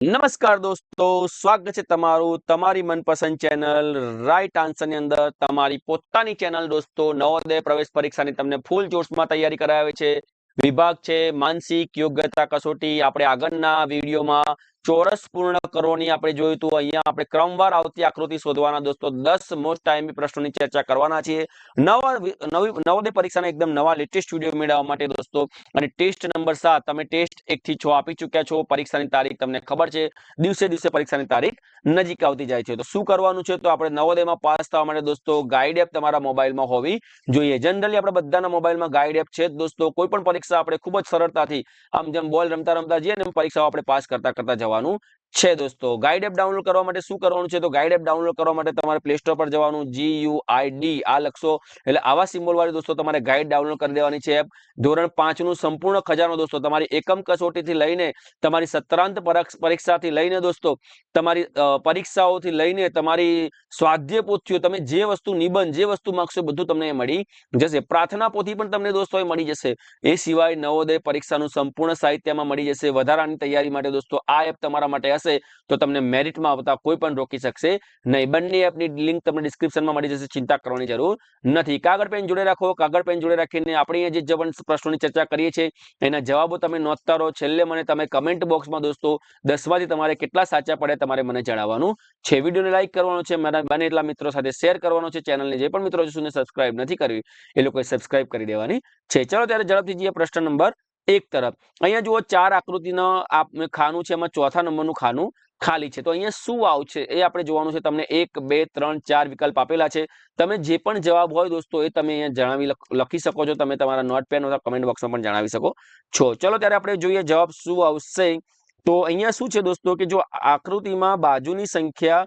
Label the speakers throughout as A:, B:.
A: નમસ્કાર દોસ્તો, સ્વાગત છે તમારું તમારી મનપસંદ ચેનલ રાઈટ આન્સરની અંદર. તમારી પોતાની ચેનલ દોસ્તો, નવોદય પ્રવેશ પરીક્ષાની તમને ફૂલ જોશમાં તૈયારી કરાવે છે. વિભાગ છે, માનસિક યોગ્યતા કસોટી. આપણે આગળના વિડીયોમાં ચોરસ પૂર્ણ કરવાની આપણે જોયું હતું. અહીંયા આપણે ક્રમવાર આવતી આકૃતિ શોધવાના દોસ્તો, દસ મોસ્ટ ટાઈમી પ્રશ્નોની ચર્ચા કરવાના છીએ. નવા નવી, નવોદય પરીક્ષાના એકદમ નવા લેટેસ્ટ વીડિયો મેળવવા માટે દોસ્તો, અને ટેસ્ટ નંબર સાત, તમે ટેસ્ટ એક છ આપી ચૂક્યા છો. પરીક્ષાની તારીખ તમને ખબર છે. દિવસે દિવસે પરીક્ષાની તારીખ નજીક આવતી જાય છે. તો શું કરવાનું છે? તો આપણે નવોદયમાં પાસ થવા માટે દોસ્તો ગાઈડ એપ તમારા મોબાઈલમાં હોવી જોઈએ. જનરલી આપણે બધાના મોબાઈલમાં ગાઈડ એપ છે દોસ્તો. કોઈ પણ પરીક્ષા આપણે ખૂબ જ સરળતાથી, આમ જેમ બોલ રમતા રમતા જઈએ ને પરીક્ષાઓ આપણે પાસ કરતા કરતા જવાનું છે દોસ્તો. ગાઈડ એપ ડાઉનલોડ કરવા માટે શું કરવાનું છે? તો ગાઈડ એપ ડાઉનલોડ કરવા માટે તમારે પ્લે સ્ટોર પર જવાનું જી યુ આઈ ડી આ લખશો. એટલે આવા સિમ્બોલ વાળી દોસ્તો તમારે ગાઈડ ડાઉનલોડ કરી દેવાની છે એપ ધોરણ પાંચનું સંપૂર્ણ ખજાનો દોસ્તો, તમારી એકમ કસોટીથી લઈને તમારી સત્રાંત પરીક્ષ- પરીક્ષાથી લઈને દોસ્તો, તમારી પરીક્ષાઓથી લઈને તમારી સ્વાધ્ય પોથીઓ, તમે જે વસ્તુ નિબંધ, જે વસ્તુ માંગશો બધું તમને મળી જશે. પ્રાર્થના પોથી પણ તમને દોસ્તો મળી જશે. એ સિવાય નવોદય પરીક્ષાનું સંપૂર્ણ સાહિત્યમાં મળી જશે. વધારાની તૈયારી માટે દોસ્તો આ એપ તમારા માટે હશે, તો તમને મેરિટમાં આવતા કોઈ પણ રોકી શકશે નહીં. બંને એપની લિંક તમને ડિસ્ક્રિપ્શનમાં મળી જશે, ચિંતા કરવાની જરૂર નથી. કાગળ પેન જોડે રાખો. કાગળ પેન જોડે રાખીને આપણે જે જવન પ્રશ્નોની ચર્ચા કરીએ છીએ, એના જવાબો તમે નોંધતા રહો. છેલ્લે મને તમે કમેન્ટ બોક્સમાં દોસ્તો દસમાંથી તમારે કેટલા સાચા પડે તમારે મને જણાવવાનું છે. વિડીયોને લાઇક કરવાનો છે, મારા બને એટલા મિત્રો સાથે શેર કરવાનો છે. ચેનલને જે પણ મિત્રો છે સબસ્ક્રાઇબ નથી કરવી એ લોકોએ સબસ્ક્રાઇબ કરી દેવાની છે. ચલો, ત્યારે ઝડપથી જઈએ પ્રશ્ન નંબર એક તરફ. અહીંયા જુઓ, ચાર આકૃતિનો ખાનું છે, એમાં ચોથા નંબરનું ખાનું ખાલી છે. તો અહીંયા શું આવશે એ આપણે જોવાનું છે. તમને એક, બે, ત્રણ, ચાર વિકલ્પ આપેલા છે. તમે જે પણ જવાબ હોય દોસ્તો એ તમે અહીંયા જણાવી લખ- શકો છો. તમે તમારા નોટ, પેન અથવા કમેન્ટ બોક્સમાં પણ જણાવી શકો છો. ચલો, ત્યારે આપણે જોઈએ જવાબ શું આવશે. તો અહીંયા શું છે દોસ્તો કે જો આકૃતિમાં બાજુની સંખ્યા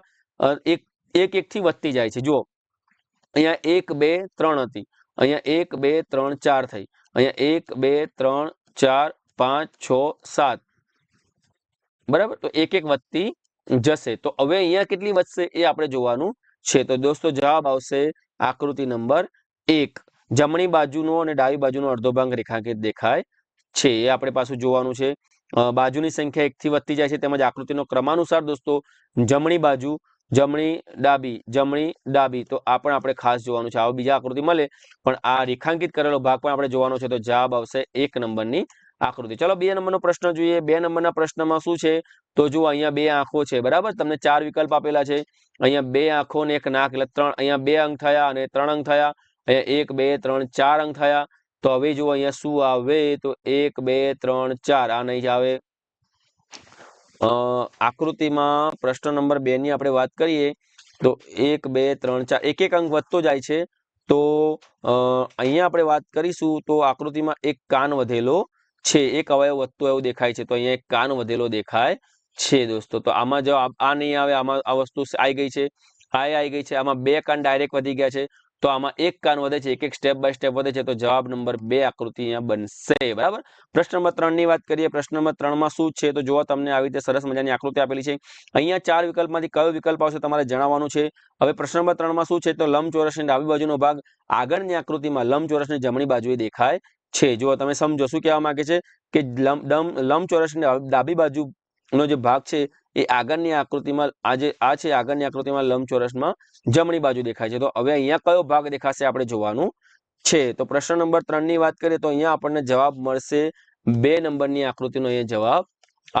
A: એક એક એક થી વધતી જાય છે. જુઓ. અહીંયા એક, બે, ત્રણ હતી. અહીંયા એક, બે, ત્રણ, ચાર થઈ. અહીંયા એક, બે, ત્રણ ચાર, પાંચ, છ, સાત. બરાબર? તો એક એક વધતી જશે. તો હવે અહીંયા કેટલી વધશે એ આપણે જોવાનું છે. તો દોસ્તો જવાબ આવશે આકૃતિ નંબર એક. જમણી બાજુનો અને ડાબી બાજુનો અડધો ભાગ રેખાંકિત દેખાય છે. એ આપણે પાછું જોવાનું છે. બાજુની સંખ્યા એક થી વધતી જાય છે. તેમજ આકૃતિનો ક્રમાનુસાર દોસ્તો જમણી બાજુ જમણી ડાબી જમણી ડાબી. તો આ પણ આપણે ખાસ જોવાનું છે. આવો બીજા આકૃતિ મળે, પણ આ રેખાંકિત કરેલો ભાગ પણ આપણે જોવાનો છે. તો જવાબ આવશે એક નંબરની આકૃતિ. ચલો બે નંબરનો પ્રશ્ન જોઈએ. બે નંબરના પ્રશ્નમાં શું છે? તો જુઓ, અહીંયા બે આંખો છે. બરાબર? તમને ચાર વિકલ્પ આપેલા છે. અહીંયા બે આંખો ને એક નાક, એટલે ત્રણ, અહીંયા બે અંક થયા અને ત્રણ અંક થયા. અહીંયા એક, બે, ત્રણ, ચાર અંક થયા. તો હવે જુઓ, અહીંયા શું આવે? તો એક, બે, ત્રણ, ચાર. આ નહીં જ આવે. આકૃતિમાં પ્રશ્ન નંબર બે ની આપણે વાત કરીએ, તો એક, બે, ત્રણ, ચાર, એક એક અંક વધતો જાય છે. તો અહીંયા આપણે વાત કરીશું તો આકૃતિમાં એક કાન વધેલો છે, એક અવયવ વધતો એવું દેખાય છે, તો અહીંયા એક કાન વધેલો દેખાય છે, દોસ્તો. તો આમાં જો આ આ નહીં આવે, આમાં આ વસ્તુ આવી ગઈ છે આ આવી ગઈ છે, આમાં બે કાન ડાયરેક્ટ વધી ગયા છે. તો આમાં એક કાન વધે છે એક એક સ્ટેપ બાય સ્ટેપ વધે છે, તો જવાબ નંબર બે આકૃતિ અહીંયા બનશે, બરાબર? પ્રશ્ન નંબર ત્રણની વાત કરીએ, પ્રશ્ન નંબર ત્રણમાં શું છે? તો જો તમને આવી રીતે સરસ મજાની આકૃતિ આપેલી છે. અહીંયા ચાર વિકલ્પમાંથી કયો વિકલ્પ આવશે તમારે જણાવવાનું છે. હવે પ્રશ્ન નંબર ત્રણમાં શું છે? તો લંબચોરસની ડાબી બાજુનો ભાગ આગળની આકૃતિમાં લંબચોરસની જમણી બાજુએ દેખાય છે. જો તમે સમજો શું કહેવા માંગે છે? કે લંબ લંબચોરસની ડાબી- બાજુ નો જે ભાગ છે એ આગળની આકૃતિમાં, આજે આ છે આગળની આકૃતિમાં લંબચોરસમાં જમણી બાજુ દેખાય છે. તો હવે અહીંયા કયો ભાગ દેખાશે આપણે જોવાનું છે. તો પ્રશ્ન નંબર ત્રણની વાત કરીએ તો અહીંયા આપણને જવાબ મળશે બે નંબરની આકૃતિનો અહીંયા જવાબ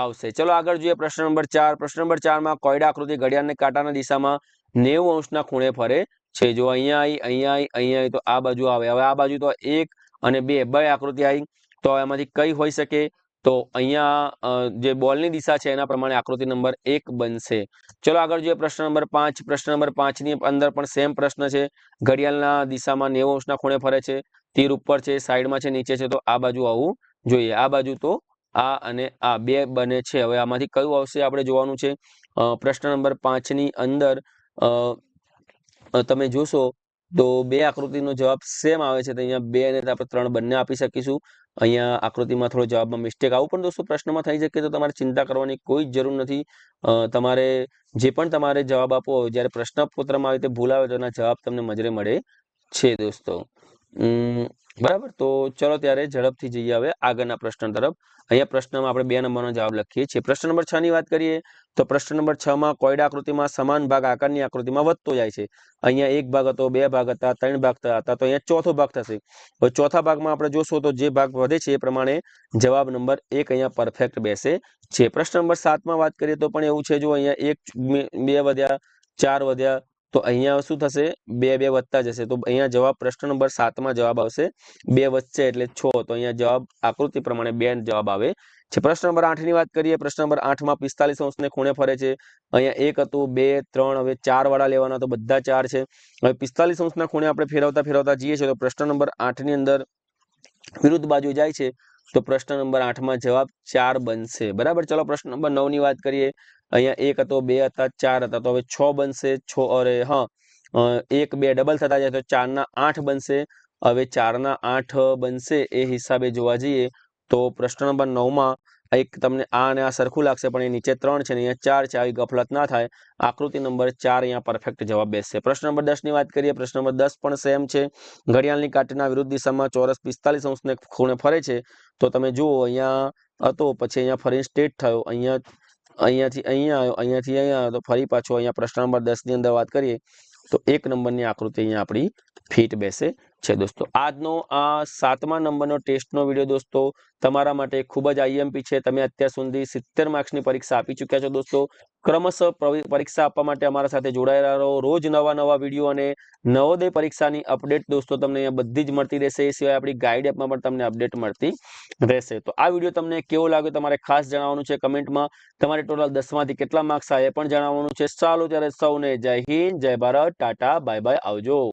A: આવશે. ચલો આગળ જોઈએ પ્રશ્ન નંબર ચાર. પ્રશ્ન નંબર ચારમાં કોયડા આકૃતિ ઘડિયાળને કાંટાના દિશામાં નેવું અંશના ખૂણે ફરે છે. જો અહીંયા આવી અહીંયા આવી અહીંયા આવી તો આ બાજુ આવે. હવે આ બાજુ તો એક અને બે બે આકૃતિ આવી તો એમાંથી કઈ હોઈ શકે? તો અહીંયા જે બોલની દિશા છે એના પ્રમાણે આકૃતિ નંબર એક બનશે. ચલો આગળ જોઈએ પ્રશ્ન નંબર પાંચ. પ્રશ્ન નંબર પાંચની અંદર પણ સેમ પ્રશ્ન છે. ઘડિયાળના દિશામાં નેવું અંશના ખૂણે ફરે છે. તીર ઉપર છે, સાઈડમાં છે, નીચે છે, તો આ બાજુ આવવું જોઈએ. આ બાજુ તો આ અને આ બે બને છે. હવે આમાંથી કયું આવશે આપણે જોવાનું છે. પ્રશ્ન નંબર પાંચની અંદર તમે જોશો તો બે આકૃતિનો જવાબ સેમ આવે છે. તો અહીંયા બે અને આપણે ત્રણ બંને આપી શકીશું. અહીંયા આકૃતિમાં થોડો જવાબમાં મિસ્ટેક આવું પણ દોસ્તો પ્રશ્નમાં થઈ શકે તો તમારે ચિંતા કરવાની કોઈ જ જરૂર નથી. તમારે જે પણ તમારે જવાબ આપવો હોય, જ્યારે પ્રશ્નપત્રમાં આવી રીતે ભૂલ આવે તો એના જવાબ તમને મજરે મળે છે દોસ્તો. બરાબર. તો ચલો ત્યારે ઝડપથી જઈએ હવે આગળના પ્રશ્ન તરફ. અહીંયા પ્રશ્નમાં આપણે બે નંબરનો જવાબ લખીએ છીએ. પ્રશ્ન નંબર છ ની વાત કરીએ, તો પ્રશ્ન નંબર છ માં કોયડા આકૃતિમાં સમાન ભાગ આકારની આકૃતિમાં વધતો જાય છે. અહીંયા એક ભાગ હતો, બે ભાગ હતા, ત્રણ ભાગ હતા, તો અહીંયા ચોથો ભાગ થશે. ચોથા ભાગમાં આપણે જોશો તો જે ભાગ વધે છે એ પ્રમાણે જવાબ નંબર એક અહીંયા પરફેક્ટ બેસે છે. પ્રશ્ન નંબર સાતમાં વાત કરીએ તો પણ એવું છે, જો અહીંયા એક બે વધ્યા, ચાર વધ્યા તો અહીંયા શું થશે? બે બે વધતા જશે. તો અહીંયા જવાબ પ્રશ્ન નંબર સાતમાં જવાબ આવશે. બે વચ્ચે એટલે છ. તો અહીંયા જવાબ આકૃતિ પ્રમાણે બે જવાબ આવે છે. પ્રશ્ન નંબર આઠની વાત કરીએ. પ્રશ્ન નંબર આઠમાં પિસ્તાલીસ અંશને ખૂણે ફરે છે. અહીંયા એક હતું, બે, ત્રણ. હવે ચાર વાળા લેવાના તો બધા ચાર છે. હવે પિસ્તાલીસ અંશના ખૂણે આપણે ફેરવતા ફેરવતા જઈએ છીએ. તો પ્રશ્ન નંબર આઠની અંદર વિરુદ્ધ બાજુ જાય છે. તો પ્રશ્ન નંબર આઠમાં જવાબ ચાર બનશે. બરાબર? ચલો પ્રશ્ન નંબર નવની વાત કરીએ. અહીંયા એક હતો, બે હતા, ચાર હતા. તો હવે છ બનશે, છ, અરે, હા. એક, બે ડબલ થતા જાય તો ચારના આઠ બનશે. હવે ચારના આઠ બનશે એ હિસાબે જોવા જઈએ તો પ્રશ્ન નંબર નવમાં એક તમને આ અને આ સરખું લાગશે, પણ એ નીચે ત્રણ છે ને અહીંયા ચાર છે, આવી ગફલત ના થાય. આકૃતિ નંબર ચાર અહીંયા પરફેક્ટ જવાબ બેસશે. પ્રશ્ન નંબર દસની વાત કરીએ, પ્રશ્ન નંબર દસ પણ સેમ છે. ઘડિયાળની કાંટીના વિરુદ્ધ દિશામાં ચોરસ પિસ્તાલીસ અંશને ખૂણે ફરે છે. તો તમે જુઓ, અહીંયા હતો, પછી અહીંયા ફરી સ્ટેટ થયો. અહીંયા અહીંયાથી અહીંયા આવ્યો, અહીંયાથી અહીંયા આવ્યો, તો ફરી પાછો અહીંયા પ્રશ્ન નંબર દસની અંદર વાત કરીએ, તો એક નંબરની આકૃતિ અહીંયા આપણી ફિટ બેસે છે દોસ્તો. આજનો આ સાતમા નંબરનો ટેસ્ટનો વીડિયો દોસ્તો તમારા માટે ખૂબ જ આઈએમપી છે. તમે અત્યાર સુધી સિત્તેર માર્ક્સની પરીક્ષા આપી ચૂક્યા છો દોસ્તો. ક્રમશઃ પરીક્ષા આપવા માટે અમારા સાથે જોડાયેલા રહો. રોજ નવા નવા વીડિયો અને નવોદય પરીક્ષાની અપડેટ દોસ્તો તમને અહીંયા બધી જ મળતી રહેશે. એ સિવાય આપણી ગાઈડ એપમાં પણ તમને અપડેટ મળતી રહેશે. તો આ વીડિયો તમને કેવો લાગ્યો તમારે ખાસ જણાવવાનું છે કમેન્ટમાં. તમારે ટોટલ દસમાંથી કેટલા માર્ક્સ આવ્યા પણ જણાવવાનું છે. ચાલો ત્યારે સૌને જય હિન્દ, જય ભારત, ટાટા, બાય બાય, આવજો.